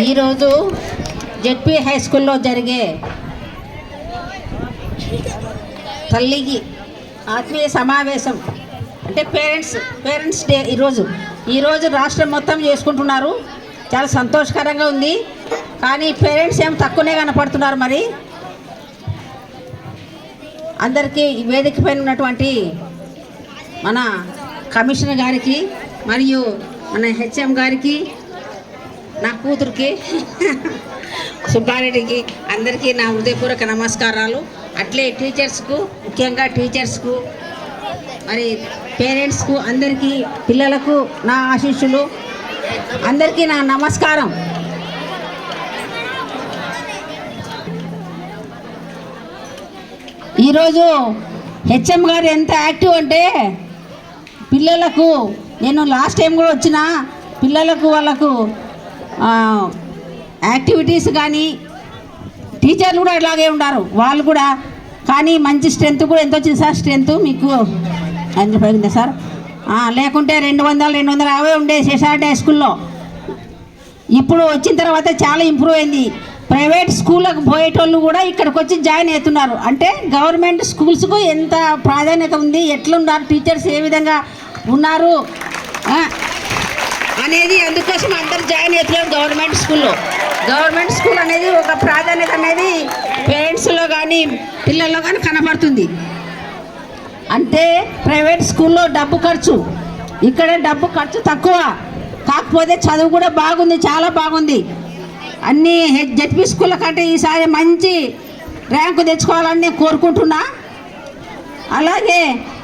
ఈరోజు ZP high స్కూల్లో జరిగే తల్లికి ఆత్మీయ సమావేశం అంటే పేరెంట్స్ పేరెంట్స్ డే ఈరోజు ఈరోజు రాష్ట్రం మొత్తం చేసుకుంటున్నారు. చాలా సంతోషకరంగా ఉంది. కానీ పేరెంట్స్ ఏం తక్కువనే కనపడుతున్నారు మరి. అందరికీ ఈ వేదిక పైన ఉన్నటువంటి మన కమిషనర్ గారికి మరియు మన హెచ్ఎం గారికి నా కూతురికి సుబ్బారెడ్డికి అందరికీ నా హృదయపూర్వక నమస్కారాలు. అట్లే టీచర్స్కు ముఖ్యంగా టీచర్స్కు మరి పేరెంట్స్కు అందరికీ పిల్లలకు నా ఆశీస్సులు. అందరికీ నా నమస్కారం. ఈరోజు హెచ్ఎం గారు ఎంత యాక్టివ్ అంటే పిల్లలకు నేను లాస్ట్ టైం కూడా వచ్చిన పిల్లలకు వాళ్ళకు యాక్టివిటీస్ కానీ టీచర్లు కూడా ఇలాగే ఉన్నారు వాళ్ళు కూడా కానీ మంచి స్ట్రెంత్ కూడా ఎంత వచ్చింది సార్? స్ట్రెంత్ మీకు అని చెప్పింది సార్? లేకుంటే రెండు వందలు రెండు వందల యాభై ఉండే శేషారెడ్డి హై స్కూల్లో. ఇప్పుడు వచ్చిన తర్వాత చాలా ఇంప్రూవ్ అయింది. ప్రైవేట్ స్కూళ్ళకు పోయేటోళ్ళు కూడా ఇక్కడికి వచ్చి జాయిన్ అవుతున్నారు. అంటే గవర్నమెంట్ స్కూల్స్కు ఎంత ప్రాధాన్యత ఉంది ఎట్లున్నారు టీచర్స్ ఏ విధంగా ఉన్నారు? అనేది అందుకోసం అందరు జాయిన్ అవుతున్నారు గవర్నమెంట్ స్కూల్లో. గవర్నమెంట్ స్కూల్ అనేది ఒక ప్రాధాన్యత అనేది పేరెంట్స్లో కానీ పిల్లల్లో కానీ కనబడుతుంది. అంటే ప్రైవేట్ స్కూల్లో డబ్బు ఖర్చు. ఇక్కడ డబ్బు ఖర్చు తక్కువ. కాకపోతే చదువు కూడా బాగుంది చాలా బాగుంది. అన్ని జడ్పీ స్కూళ్ళ కంటే ఈసారి మంచి ర్యాంకు తెచ్చుకోవాలని నేను కోరుకుంటున్నా. అలాగే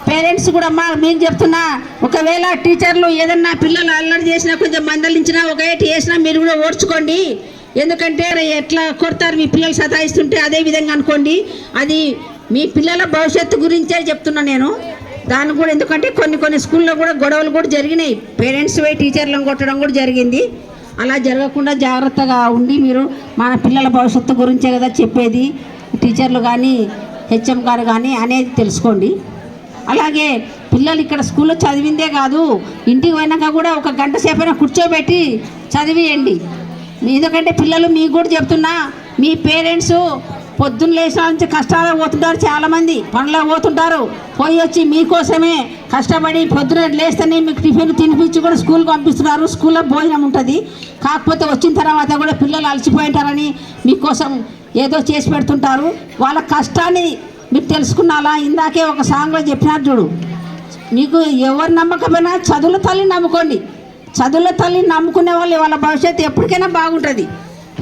పేరెంట్స్ కూడా మా మేము చెప్తున్నా ఒకవేళ టీచర్లు ఏదన్నా పిల్లలు అల్లరి చేసినా కొంచెం మందలించినా ఒక ఏటి వేసినా మీరు కూడా ఓడ్చుకోండి ఎందుకంటే ఎట్లా కొడతారు మీ పిల్లలు సతాయిస్తుంటే అదే విధంగా అనుకోండి. అది మీ పిల్లల భవిష్యత్తు గురించే చెప్తున్నా నేను. దాన్ని కూడా ఎందుకంటే కొన్ని కొన్ని స్కూల్లో కూడా గొడవలు కూడా జరిగినాయి. పేరెంట్స్ పోయి టీచర్లను కొట్టడం కూడా జరిగింది. అలా జరగకుండా జాగ్రత్తగా ఉండి మీరు మన పిల్లల భవిష్యత్తు గురించే కదా చెప్పేది. టీచర్లు కానీ హెచ్ఎం గారు కానీ అనేది తెలుసుకోండి. అలాగే పిల్లలు ఇక్కడ స్కూల్లో చదివిందే కాదు ఇంటికి పోయినాక కూడా ఒక గంట సేపైనా కూర్చోబెట్టి చదివియండి. ఎందుకంటే పిల్లలు మీకు కూడా చెప్తున్నా మీ పేరెంట్స్ పొద్దున్న లేచిన నుంచి కష్టాలు పోతుంటారు చాలామంది పనులకు పోతుంటారు. పోయి వచ్చి మీకోసమే కష్టపడి పొద్దున లేస్తేనే మీకు టిఫిన్ తినిపించి కూడా స్కూల్కి పంపిస్తున్నారు. స్కూల్లో భోజనం ఉంటుంది. కాకపోతే వచ్చిన తర్వాత కూడా పిల్లలు అలసిపోయింటారని మీకోసం ఏదో చేసి పెడుతుంటారు. వాళ్ళ కష్టాన్ని మీరు తెలుసుకున్నాలా? ఇందాకే ఒక సాంగ్లో చెప్పినారు చూడు. మీకు ఎవరు నమ్మకమైనా చదువుల తల్లి నమ్ముకోండి. చదువుల తల్లి నమ్ముకునే వాళ్ళు వాళ్ళ భవిష్యత్తు ఎప్పటికైనా బాగుంటుంది.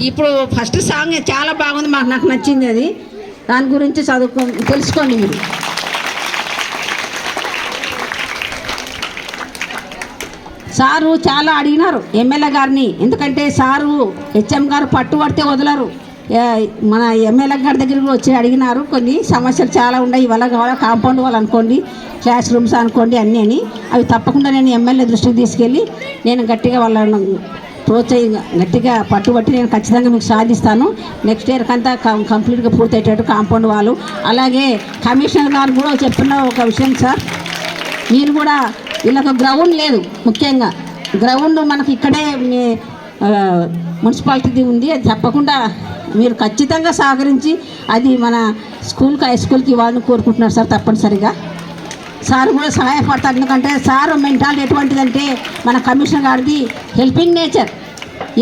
ఇప్పుడు ఫస్ట్ సాంగ్ చాలా బాగుంది మాకు నాకు నచ్చింది అది. దాని గురించి చదువుకో తెలుసుకోండి మీరు. సారు చాలా అడిగినారు ఎమ్మెల్యే గారిని. ఎందుకంటే సారు హెచ్ఎం గారు పట్టుబడితే వదలరు. మన ఎమ్మెల్యే గారి దగ్గరికి వచ్చి అడిగినారు. కొన్ని సమస్యలు చాలా ఉన్నాయి. ఇవాళ కావాలా కాంపౌండ్ వాళ్ళు అనుకోండి క్లాస్ రూమ్స్ అనుకోండి అన్నీ అని అవి తప్పకుండా నేను ఎమ్మెల్యే దృష్టికి తీసుకెళ్ళి నేను గట్టిగా వాళ్ళను ప్రోత్సహి గట్టిగా పట్టుబట్టి నేను ఖచ్చితంగా మీకు సాధిస్తాను. నెక్స్ట్ ఇయర్ కంతా కం- కంప్లీట్గా పూర్తయ్యేటట్టు కాంపౌండ్ వాళ్ళు అలాగే కమిషనర్ గారు కూడా చెప్పిన ఒక విషయం సార్. మీరు కూడా వీళ్ళకి గ్రౌండ్ లేదు ముఖ్యంగా. గ్రౌండ్ మనకి ఇక్కడే మున్సిపాలిటీది ఉంది. అది తప్పకుండా మీరు ఖచ్చితంగా సహకరించి అది మన స్కూల్కి హై స్కూల్కి ఇవ్వాలని కోరుకుంటున్నారు సార్ తప్పనిసరిగా. సార్ కూడా సహాయపడతారు. ఎందుకంటే సార్ మెంటాలిటీ ఎటువంటిదంటే మన కమిషనర్ గారిది హెల్పింగ్ నేచర్.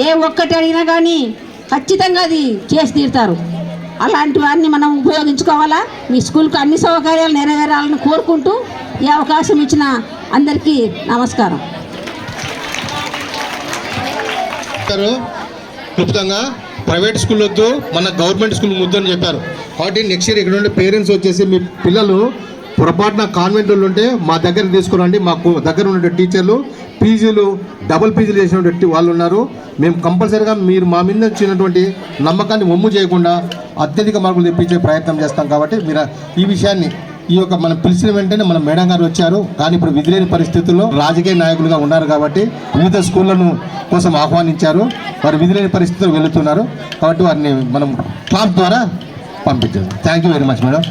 ఏ ఒక్కటి అడిగినా కానీ ఖచ్చితంగా అది చేసి తీరుతారు. అలాంటి వారిని మనం ఉపయోగించుకోవాలా? మీ స్కూల్కి అన్ని సౌకర్యాలు నెరవేరాలని కోరుకుంటూ ఈ అవకాశం ఇచ్చిన అందరికీ నమస్కారం. క్లుప్తంగా ప్రైవేట్ స్కూల్ వద్దు మన గవర్నమెంట్ స్కూల్ ముద్దు అని చెప్పారు. కాబట్టి నెక్స్ట్ ఇయర్ ఇక్కడ ఉండే పేరెంట్స్ వచ్చేసి మీ పిల్లలు పొరపాటున కాన్వెంట్లు ఉంటే మా దగ్గర తీసుకురండి. మాకు దగ్గర ఉండే టీచర్లు పీజీలు డబుల్ పీజీలు చేసినటువంటి వాళ్ళు ఉన్నారు. మేము కంపల్సరీగా మీరు మా మీద వచ్చినటువంటి నమ్మకాన్ని ఒమ్ము చేయకుండా అత్యధిక మార్కులు తెప్పించే ప్రయత్నం చేస్తాం కాబట్టి మీరు ఈ విషయాన్ని ఈ యొక్క మనం పిలిచిన వెంటనే మన మేడం గారు వచ్చారు. కానీ ఇప్పుడు విధిలేని పరిస్థితుల్లో రాజకీయ నాయకులుగా ఉన్నారు కాబట్టి వివిధ స్కూళ్ళను కోసం ఆహ్వానించారు. వారు విధిలేని పరిస్థితులు వెళుతున్నారు. కాబట్టి వారిని మనం క్లాప్ ద్వారా పంపించారు thank you very much madam